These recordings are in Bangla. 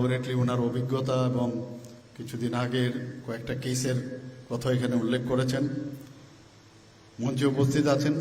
ডেফিনেটলি ওনার অভিজ্ঞতা এবং কিছুদিন আগের কয়েকটা কেসের কথা এখানে উল্লেখ করেছেন। মঞ্চে উপস্থিত আছেন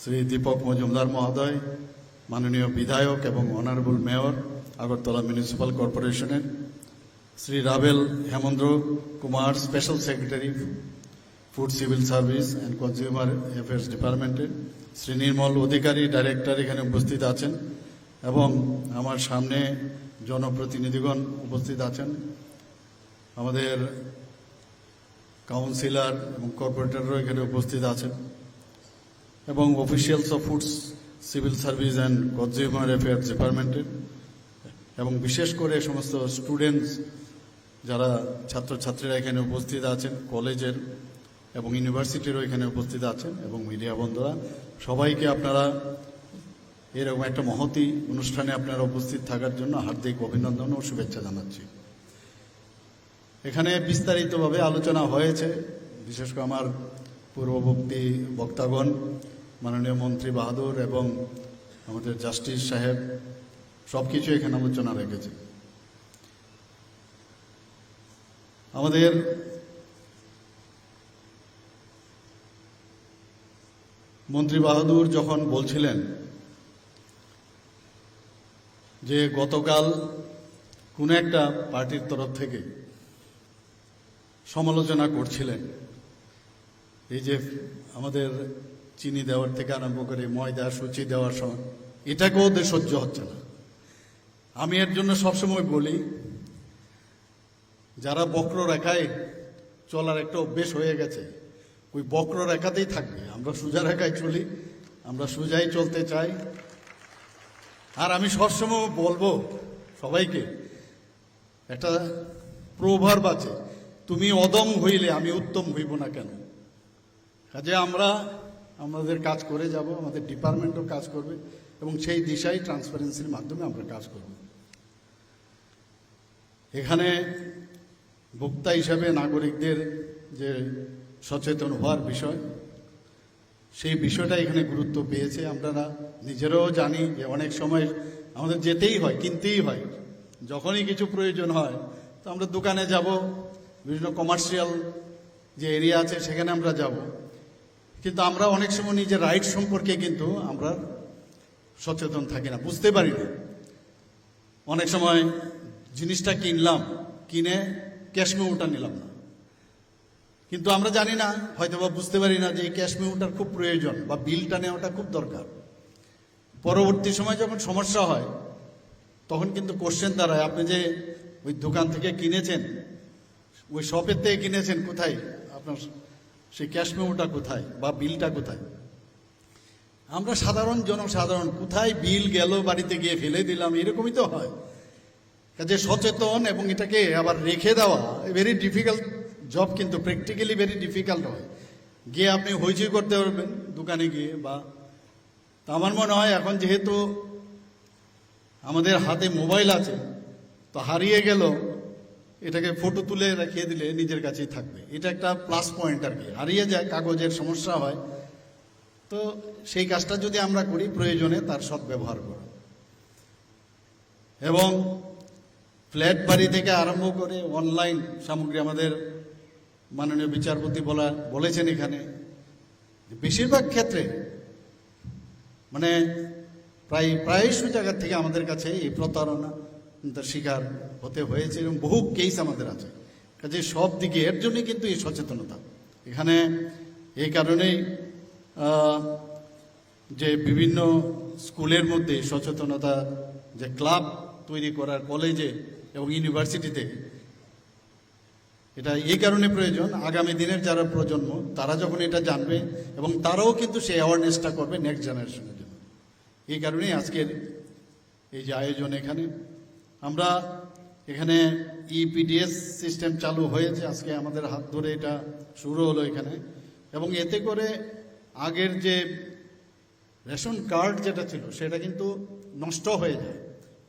শ্রী দীপক মজুমদার মহোদয়, মাননীয় বিধায়ক এবং অনারেবল মেয়র আগরতলা মিউনিসিপ্যাল কর্পোরেশনের Shri Rabel Hemendra Kumar special secretary food civil service and consumer affairs ডিপার্টমেন্টের শ্রী নির্মল অধিকারী ডাইরেক্টর এখানে উপস্থিত আছেন এবং আমার সামনে জনপ্রতিনিধিগণ উপস্থিত আছেন। আমাদের কাউন্সিলর এবং কর্পোরেটররাও এখানে উপস্থিত আছেন এবং officials of foods, civil service and consumer affairs ডিপার্টমেন্টের এবং বিশেষ করে সমস্ত স্টুডেন্টস যারা ছাত্রছাত্রীরা এখানে উপস্থিত আছেন, কলেজের এবং ইউনিভার্সিটিরও এখানে উপস্থিত আছেন এবং মিডিয়া বন্ধুরা, সবাইকে আপনারা এরকম একটা মহতি অনুষ্ঠানে আপনারা উপস্থিত থাকার জন্য হার্দিক অভিনন্দন ও শুভেচ্ছা জানাচ্ছি। এখানে বিস্তারিতভাবে আলোচনা হয়েছে, বিশেষ করে আমার পূর্ববর্তী বক্তাগণ, মাননীয় মন্ত্রী বাহাদুর এবং আমাদের জাস্টিস সাহেব সব কিছু এখানে আলোচনা রেখেছে। আমাদের মন্ত্রী বাহাদুর যখন বলছিলেন যে গতকাল কোন একটা পার্টির তরফ থেকে সমালোচনা করছিলেন। এই যে আমাদের চিনি দেওয়ার থেকে আরম্ভ করে ময়দা সুচি দেওয়ার সময়, এটাকেও ওদের সহ্য হচ্ছে না। আমি এর জন্য সবসময় বলি, যারা বক্র রেখায় চলার একটা অভ্যেস হয়ে গেছে, ওই বক্র রেখাতেই থাকবে। আমরা সোজা রেখায় চলি, আমরা সোজাই চলতে চাই আর আমি সবসময় বলব সবাইকে, একটা প্রভাব আছে, তুমি অদম হইলে আমি উত্তম হইব না কেন? কাজে আমরা, আমাদের কাজ করে যাব, আমাদের ডিপার্টমেন্টও কাজ করবে, এবং সেই দিশায় ট্রান্সপারেন্সির মাধ্যমে আমরা কাজ করব। এখানে বক্তা হিসাবে নাগরিকদের যে সচেতন হওয়ার বিষয় সেই বিষয়টা এখানে গুরুত্ব পেয়েছে আমরা নিজেরাও জানি যে অনেক সময় আমাদের যেতেই হয়, কিনতেই হয়। যখনই কিছু প্রয়োজন হয়, তো আমরা দোকানে যাব, বিভিন্ন কমার্শিয়াল যে এরিয়া আছে সেখানে আমরা যাব। কিন্তু আমরা অনেক সময় নিজের রাইট সম্পর্কে কিন্তু আমরা সচেতন থাকি না, বুঝতে পারি না। অনেক সময় জিনিসটা কিনলাম, কিনে ক্যাশ মেমোটা নিলাম না। কিন্তু আমরা জানি না হয়তো বা বুঝতে পারি না যে এই ক্যাশ মেমোটার খুব প্রয়োজন বা বিলটা নেওয়াটা খুব দরকার। পরবর্তী সময় যখন সমস্যা হয়, তখন কিন্তু কোশ্চেন দাঁড়ায়, আপনি যে ওই দোকান থেকে কিনেছেন, ওই শপের থেকে কিনেছেন, কোথায়? আপনার সেই ক্যাশ মেমোটা কোথায় বা বিলটা কোথায়? আমরা সাধারণ জনসাধারণ, কোথায় বিল গেল, বাড়িতে গিয়ে ফেলে দিলাম, এরকমই তো হয়। কাজে সচেতন এবং এটাকে আবার রেখে দেওয়া ভেরি ডিফিকাল্ট জব কিন্তু প্র্যাকটিক্যালি ভেরি ডিফিকাল্ট হয়। গিয়ে আপনি হইচই করতে পারবেন দোকানে গিয়ে বা তা আমার মনে হয় এখন যেহেতু আমাদের হাতে মোবাইল আছে, তো হারিয়ে গেল এটাকে ফটো তুলে রাখিয়ে দিলে নিজের কাছেই থাকবে। এটা একটা প্লাস পয়েন্ট আর কি। হারিয়ে যায়, কাগজের সমস্যা হয়। তো সেই কাজটা যদি আমরা করি প্রয়োজনে তার সদ্ব্যবহার করা এবং ফ্ল্যাট বাড়ি থেকে আরম্ভ করে অনলাইন সামগ্রী আমাদের মাননীয় বিচারপতি বলা, বলেছেন এখানে বেশিরভাগ ক্ষেত্রে মানে প্রায় প্রায়শই জায়গা থেকে আমাদের কাছে এই প্রতারণা তার শিকার হতে হয়েছে এবং বহু কেস আমাদের আছে। কাজে সব দিকে এর জন্যই কিন্তু এই সচেতনতা। এখানে এই কারণেই যে বিভিন্ন স্কুলের মধ্যে সচেতনতা, যে ক্লাব তৈরি করার কলেজে এবং ইউনিভার্সিটিতে এটা এই কারণে প্রয়োজন, আগামী দিনের যারা প্রজন্ম, তারা যখন এটা জানবে এবং তারাও কিন্তু সেই অ্যাওয়ারনেসটা করবে নেক্সট জেনারেশনের জন্য। এই কারণেই আজকের এই যে আয়োজন এখানে। আমরা এখানে ইপিডিএস সিস্টেম চালু হয়েছে, আজকে আমাদের হাত ধরে এটা শুরু হলো এখানে। এবং এতে করে আগের যে রেশন কার্ড যেটা ছিল, সেটা কিন্তু নষ্ট হয়ে যায়।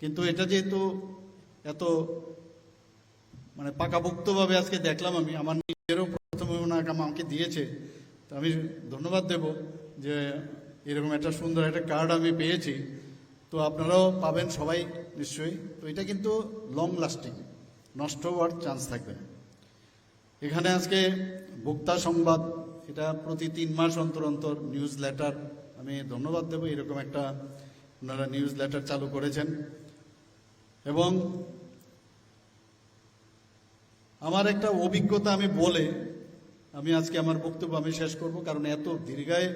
কিন্তু এটা যেহেতু এত মানে পাকাপোক্তভাবে আজকে দেখলাম আমি। আমার নিজেরও প্রথমে ওনাকে আমাকে দিয়েছে। তো আমি ধন্যবাদ দেব যে এরকম একটা সুন্দর একটা কার্ড আমি পেয়েছি। তো আপনারাও পাবেন সবাই নিশ্চয়ই। তো এটা কিন্তু লং লাস্টিং নষ্ট হওয়ার চান্স থাকবে। এখানে আজকে বক্তা সংবাদ, এটা প্রতি তিন মাস অন্তর অন্তর নিউজ লেটার আমি ধন্যবাদ দেবো। এরকম একটা ওনারা নিউজ লেটার চালু করেছেন। এবং আমার একটা অভিজ্ঞতা আমি বলে আমি আজকে আমার বক্তব্য আমি শেষ করব, কারণ এত দীর্ঘায়,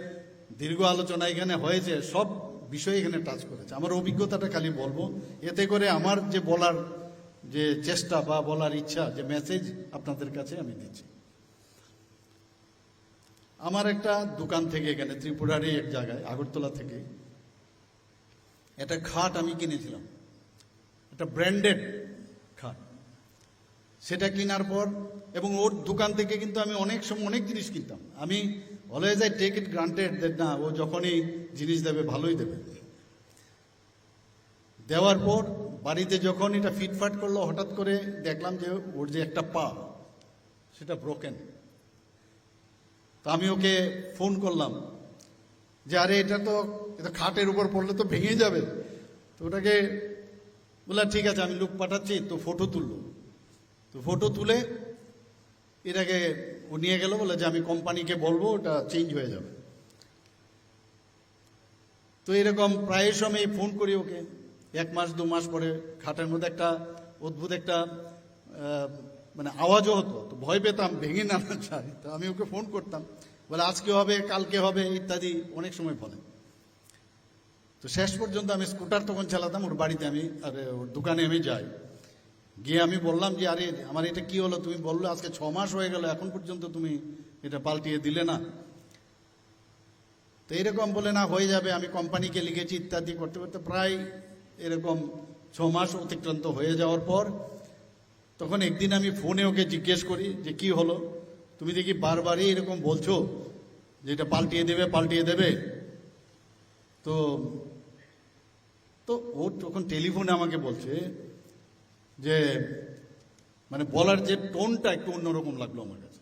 দীর্ঘ আলোচনা এখানে হয়েছে, সব বিষয় এখানে টাচ করেছে। আমার অভিজ্ঞতাটা খালি বলব, এতে করে আমার যে বলার যে চেষ্টা বা বলার ইচ্ছা, যে মেসেজ আপনাদের কাছে আমি দিচ্ছি। আমার একটা দোকান থেকে এখানে, ত্রিপুরারই এক জায়গায়, আগরতলা থেকে, একটা খাট আমি কিনেছিলাম। একটা ব্র্যান্ডেড সেটা কেনার পর এবং ওর দোকান থেকে কিন্তু আমি অনেক সময় অনেক জিনিস কিনতাম। আমি always I take it granted that না, ও যখনই জিনিস দেবে, ভালোই দেবে। দেওয়ার পর বাড়িতে যখন এটা ফিটফাট করল, হঠাৎ করে দেখলাম যে ওর যে একটা পা, সেটা ব্রোকেন তো আমি ওকে ফোন করলাম যে, আরে, এটা তো, এটা খাটের উপর পড়লে তো ভেঙে যাবে। তো ওটাকে বললাম, ঠিক আছে, আমি লোক পাঠাচ্ছি। তো ফটো তুললো। তো ফটো তুলে এটাকে ও নিয়ে গেল, বলে যে আমি কোম্পানিকে বলব, ওটা চেঞ্জ হয়ে যাবে। তো এরকম প্রায় সময় ফোন করি ওকে। এক মাস, দু মাস পরে খাটের মধ্যে একটা অদ্ভুত একটা মানে আওয়াজও হতো। তো ভয় পেতাম, ভেঙে না যায়। তো আমি ওকে ফোন করতাম। বলে, আজকে হবে, কালকে হবে, ইত্যাদি অনেক সময় বলে। তো শেষ পর্যন্ত আমি স্কুটার তখন চালাতাম, ওর বাড়িতে আমি, আরে ওর দোকানে আমি যাই। গিয়ে আমি বললাম যে, আরে, আমার এটা কি হলো? তুমি বলল আজকে ছ মাস হয়ে গেল, এখন পর্যন্ত তুমি এটা পাল্টিয়ে দিলে না। তো এরকম বলে, না, হয়ে যাবে, আমি কোম্পানিকে লিখেছি, ইত্যাদি করতে করতে প্রায় এরকম ছ মাস অতিক্রান্ত হয়ে যাওয়ার পর তখন একদিন আমি ফোনে ওকে জিজ্ঞেস করি যে, কি হলো? তুমি দেখি বারবারই এরকম বলছো যে, এটা পাল্টিয়ে দেবে পাল্টিয়ে দেবে? তো তো ও তখন টেলিফোনে আমাকে বলছে যে মানে বলার যে টোনটা একটু অন্যরকম লাগল আমার কাছে।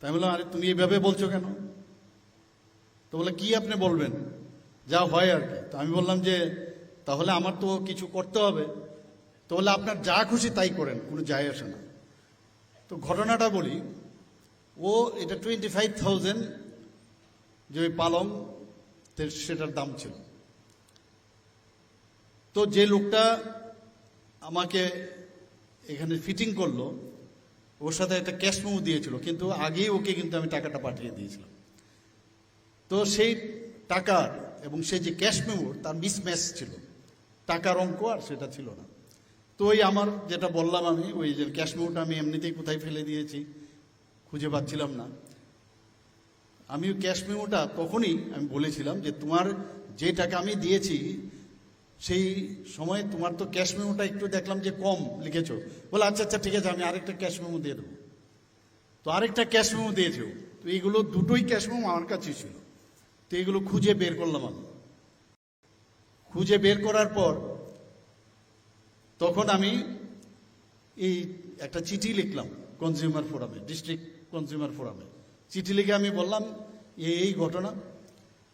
তাই বললাম, আরে, তুমি এইভাবে বলছো কেন? তো বলে, কি আপনি বলবেন? যা হয় আর কি। তো আমি বললাম যে, তাহলে আমার তো কিছু করতে হবে। তো বলে, আপনার যা খুশি তাই করেন, কোনো যায় আসে না। তো ঘটনাটা বলি, ও এটা টোয়েন্টি ফাইভ থাউজেন্ড যে ওই পালং সেটার দাম ছিল। তো যে লোকটা আমাকে এখানে ফিটিং করল। ওর সাথে একটা ক্যাশ মেমো দিয়েছিল, কিন্তু আগেই ওকে কিন্তু আমি টাকাটা পাঠিয়ে দিয়েছিলাম। তো সেই টাকার এবং সেই যে ক্যাশ মেমোর তার মিসম্যাচ ছিল। টাকার অঙ্ক আর সেটা ছিল না। তো ওই আমার যেটা বললাম আমি, ওই যে ক্যাশ মেমোটা আমি এমনিতেই কোথায় ফেলে দিয়েছি, খুঁজে পাচ্ছিলাম না। আমি ক্যাশ মেমোটা তখনই আমি বলেছিলাম যে তোমার যে টাকা আমি দিয়েছি সেই সময় তোমার তো ক্যাশ মেমোটা একটু দেখলাম যে কম লিখেছো। বলে আচ্ছা আচ্ছা ঠিক আছে, আমি আরেকটা ক্যাশ মেমো দিয়ে দেবো। তো আরেকটা ক্যাশ মেমো দিয়েছ। তো এইগুলো দুটোই ক্যাশ মেমো আমার কাছেই ছিল। তো এগুলো খুঁজে বের করলাম আমি। খুঁজে বের করার পর তখন আমি এই একটা চিঠি লিখলাম কনজিউমার ফোরামে ডিস্ট্রিক্ট কনজিউমার ফোরামে চিঠি লিখে আমি বললাম, এই এই ঘটনা।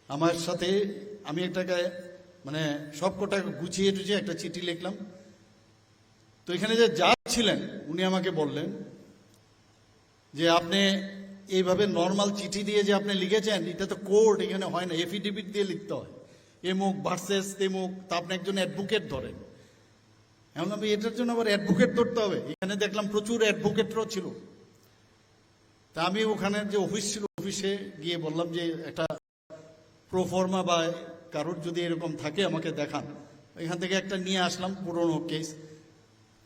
আমার সাথে আমি একটাকে মানে সব কটা গুছিয়ে টুছিয়ে একটা চিঠি লিখলাম। তো এখানে যে যা ছিলেন, উনি আমাকে বললেন যে আপনি এইভাবে নর্মাল চিঠি দিয়ে যে আপনি লিখেছেন, এটা তো কোর্ট এখানে হয় না এফিডেভিট দিয়ে লিখতে হয়। এমুক ভার্সেস তেমুক তা আপনি একজন অ্যাডভোকেট ধরেন। এখন আমি এটার জন্য আবার অ্যাডভোকেট ধরতে হবে। এখানে দেখলাম প্রচুর অ্যাডভোকেটরাও ছিল। তা আমি ওখানে যে অফিস ছিল অফিসে গিয়ে বললাম যে একটা প্রোফর্মা বা কারোর যদি এরকম থাকে, আমাকে দেখান। এখান থেকে একটা নিয়ে আসলাম, পুরনো কেস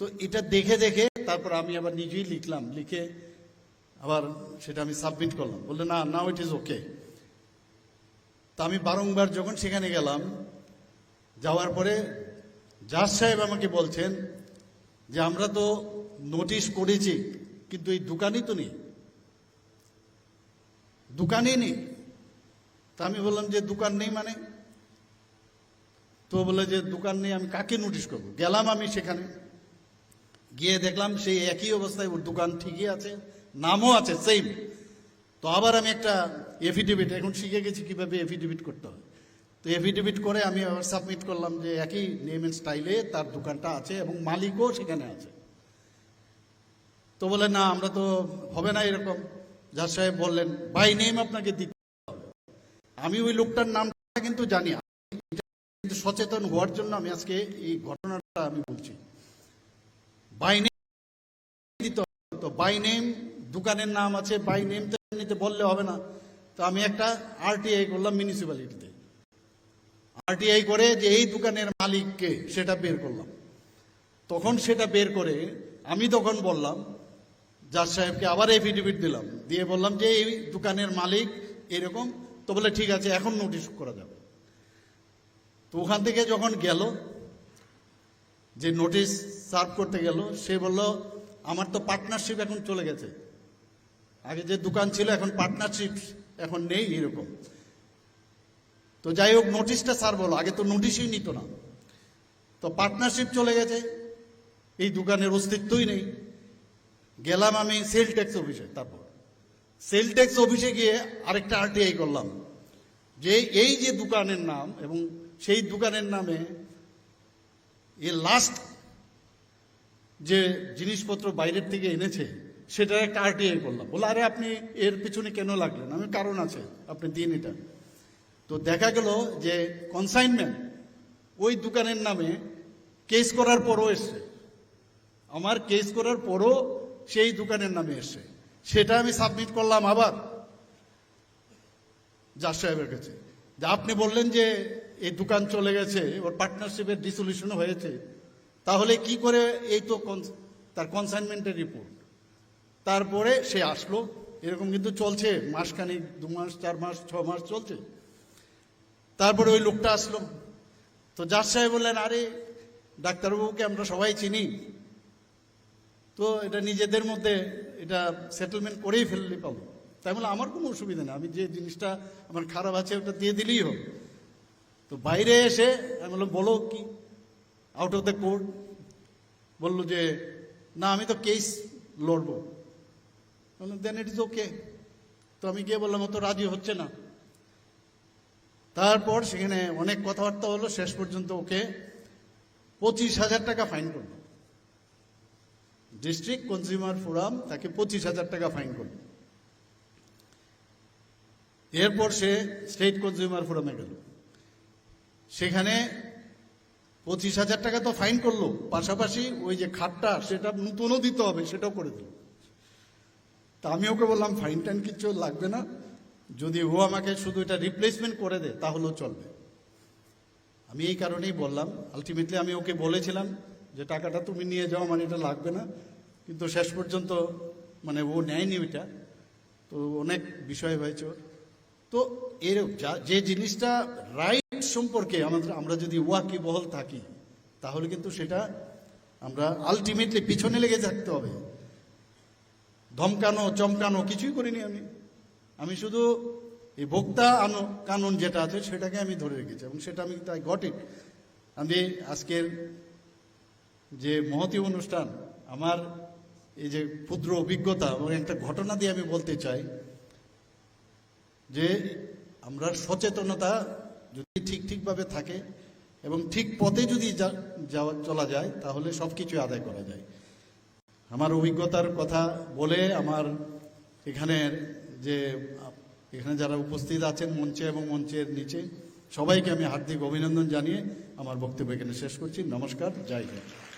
তো এটা দেখে দেখে তারপর আমি আবার নিজেই লিখলাম, লিখে আবার সেটা আমি সাবমিট করলাম। বললে না নাও ইট ইজ ওকে তা আমি বারংবার যখন সেখানে গেলাম, যাওয়ার পরে জাজ সাহেব আমাকে বলছেন যে, আমরা তো নোটিশ করেছি, কিন্তু এই দোকানই তো নেই। দোকানই নেই। তা আমি বললাম যে, দোকান নেই মানে? তো বলে যে, দোকান নেই, আমি কাকে নোটিশ করব? গেলাম আমি সেখানে। গিয়ে দেখলাম সেই একই অবস্থায় ওর দোকান ঠিকই আছে, নামও আছে সেম তো আবার আমি একটা এফিডেভিট এখন শিখে গেছি কীভাবে এফিডেভিট করতে হয়। তো এফিডেভিট করে আমি আবার সাবমিট করলাম যে, একই নেম অ্যান্ড স্টাইলে তার দোকানটা আছে এবং মালিকও সেখানে আছে। তো বলে, না, আমরা তো হবে না এরকম। যার সাহেব বললেন বাই নেম আপনাকে দিতে হবে। আমি ওই লোকটার নামটা কিন্তু জানি কিন্তু সচেতন হওয়ার জন্য আমি আজকে এই ঘটনাটা আমি বলছি। By name. তো। বাই নেম দোকানের নাম আছে বাই নেম তো এমনিতে বললে হবে না। তো আমি একটা আরটিআই করলাম মিউনিসিপ্যালিটিতে আরটিআই করে যে এই দোকানের মালিককে সেটা বের করলাম। তখন সেটা বের করে আমি তখন বললাম, জাজ সাহেবকে আবার এফিডেভিট দিলাম। দিয়ে বললাম যে এই দোকানের মালিক এরকম। তো বলে, ঠিক আছে, এখন নোটিশ করা যাবে। তো ওখান থেকে যখন গেল, যে নোটিশ সার্ভ করতে গেল, সে বলল, আমার তো পার্টনারশিপ এখন চলে গেছে। আগে যে দোকান ছিল এখন পার্টনারশিপ এখন নেই এরকম। তো যাই হোক নোটিশটা স্যার বলো আগে তো নোটিশই নিত না। তো পার্টনারশিপ চলে গেছে। এই দোকানের অস্তিত্বই নেই। গেলাম আমি সেল ট্যাক্স অফিসে তারপর। সেল ট্যাক্স অফিসে গিয়ে আরেকটা আরটিআই করলাম। যে এই যে দোকানের নাম এবং সেই দোকানের নামে এ লাস্ট যে জিনিসপত্র বাইরের থেকে এনেছে সেটার একটা আরটিআই করলাম। বলে আরে আপনি এর পিছনে কেন লাগলেন? আমি কারণ আছে, আপনি দিন এটা। তো দেখা গেল যে কনসাইনমেন্ট ওই দোকানের নামে কেস করার পরও এসছে। আমার কেস করার পরও সেই দোকানের নামে এসছে। সেটা আমি সাবমিট করলাম আবার। জাজ সাহেবের কাছে। আপনি বললেন যে এই দোকান চলে গেছে ওর পার্টনারশিপের ডিসলিউশন হয়েছে, তাহলে কি করে এই তো তার কনসাইনমেন্টের রিপোর্ট তারপরে সে আসলো, এরকম কিন্তু চলছে, মাসখানিক দু মাস চার মাস ছ মাস চলছে। তারপরে ওই লোকটা আসলো। তো জাজ সাহেব বললেন, আরে, ডাক্তারবাবুকে আমরা সবাই চিনি। তো এটা নিজেদের মধ্যে এটা সেটেলমেন্ট করেই ফেললে পাবো। তাই বলে, আমার কোনো অসুবিধা নেই, আমি যে জিনিসটা আমার খারাপ আছে ওটা দিয়ে দিলেই হোক তো বাইরে এসে আমি বললাম, বলো কি? আউট অফ দ্য কোর্ট বলল যে, না, আমি তো case লড়বো। Then it is okay তো আমি গিয়ে বললাম তো রাজি হচ্ছে না। তারপর সেখানে অনেক কথাবার্তা হলো, শেষ পর্যন্ত ওকে পঁচিশ হাজার টাকা ফাইন করল। ডিস্ট্রিক্ট কনজিউমার ফোরাম তাকে পঁচিশ হাজার টাকা ফাইন করল। এরপর সে স্টেট কনজিউমার ফোরামে গেল। সেখানে পঁচিশ হাজার টাকা তো ফাইন করল। পাশাপাশি ওই যে খাটটা, সেটা নতুনও দিতে হবে, সেটাও করে দিল। তা আমি ওকে বললাম, ফাইন টাইন কিচ্ছু লাগবে না। যদি ও আমাকে শুধু এটা রিপ্লেসমেন্ট করে দেয়, তাহলেও চলবে। আমি এই কারণেই বললাম আলটিমেটলি আমি ওকে বলেছিলাম যে, টাকাটা তুমি নিয়ে যাও, আমার এটা লাগবে না। কিন্তু শেষ পর্যন্ত মানে ও নেয়নি ওইটা। তো অনেক বিষয় হয়েছে। তো এর যা- যে জিনিসটা রাইট সম্পর্কে আমাদের আমরা যদি ওয়াকি বহল থাকি, তাহলে কিন্তু সেটা আমরা আলটিমেটলি পিছনে লেগে থাকতে হবে। ধমকানো, চমকানো কিছুই করিনি আমি। আমি শুধু এই ভোক্তা আনো কানুন যেটা আছে সেটাকে আমি ধরে রেখেছি এবং সেটা আমি তাই ঘটে আমি আজকের যে মহতি অনুষ্ঠান, আমার এই যে ক্ষুদ্র অভিজ্ঞতা এবং একটা ঘটনা দিয়ে আমি বলতে চাই যে আমরা সচেতনতা যদি ঠিক ঠিকভাবে থাকে এবং ঠিক পথে যদি যাওয়া চলা যায়, তাহলে সব কিছু আদায় করা যায়। আমার অভিজ্ঞতার কথা বলে আমার এখানের যে, এখানে যারা উপস্থিত আছেন মঞ্চে এবং মঞ্চের নিচে, সবাইকে আমি হার্দিক অভিনন্দন জানিয়ে আমার বক্তব্য এখানে শেষ করছি। নমস্কার, জয় হিন্দ।